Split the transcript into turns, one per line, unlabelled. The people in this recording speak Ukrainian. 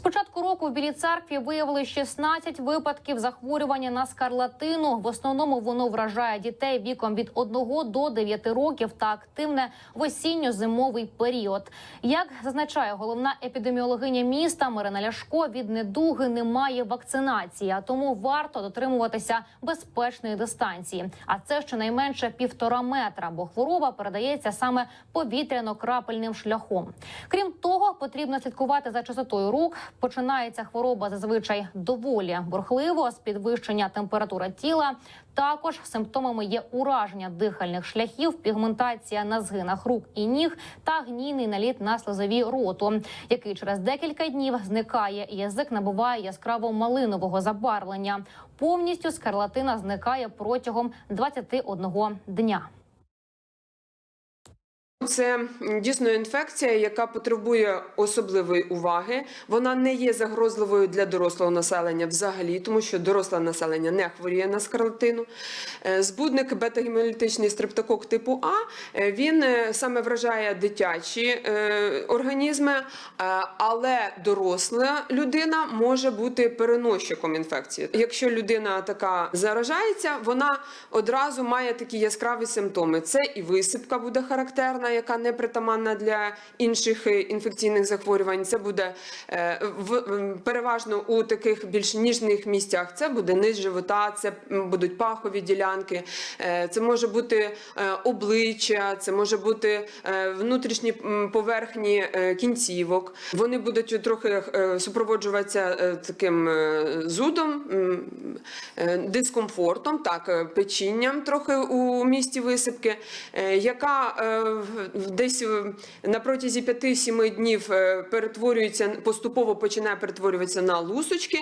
початку року в Білій церкві виявили 16 випадків захворювання на скарлатину. В основному воно вражає дітей віком від 1 до 9 років та активне в осінньо-зимовий період. Як зазначає головна епідеміологиня міста Марина Ляшко, від недуги немає вакцинації, а тому варто дотримуватися безпечної дистанції. А це щонайменше півтора метра, бо хвороба передається саме повітряно-крапельним шляхом. Крім того, потрібно слідкувати за чистотою рук. Починається хвороба зазвичай доволі бурхливо з підвищення температури тіла. Також симптомами є ураження дихальних шляхів, пігментація на згинах рук і ніг та гнійний наліт на слизові роту, який через декілька днів зникає. Язик набуває яскраво малинового забарвлення. Повністю скарлатина зникає протягом 21 дня.
Це дійсно інфекція, яка потребує особливої уваги. Вона не є загрозливою для дорослого населення взагалі, тому що доросле населення не хворіє на скарлатину. Е, Збудник бета-гемолітичний стрептокок типу А е, він е, саме вражає дитячі організми, але доросла людина може бути переносчиком інфекції. Якщо людина така заражається, вона одразу має такі яскраві симптоми. Це і висипка буде характерна, яка не притаманна для інших е, інфекційних захворювань. Це буде е, в переважно у таких більш ніжних місцях. Це буде низ живота, це будуть пахові ділянки, е, це може бути обличчя, це може бути внутрішні поверхні кінцівок. Вони будуть трохи супроводжуватися таким зудом, дискомфортом, так, печінням трохи у місті висипки, яка десь е, на протязі 5-7 днів е, перетворюється, поступово починає перетворюватися на лусочки.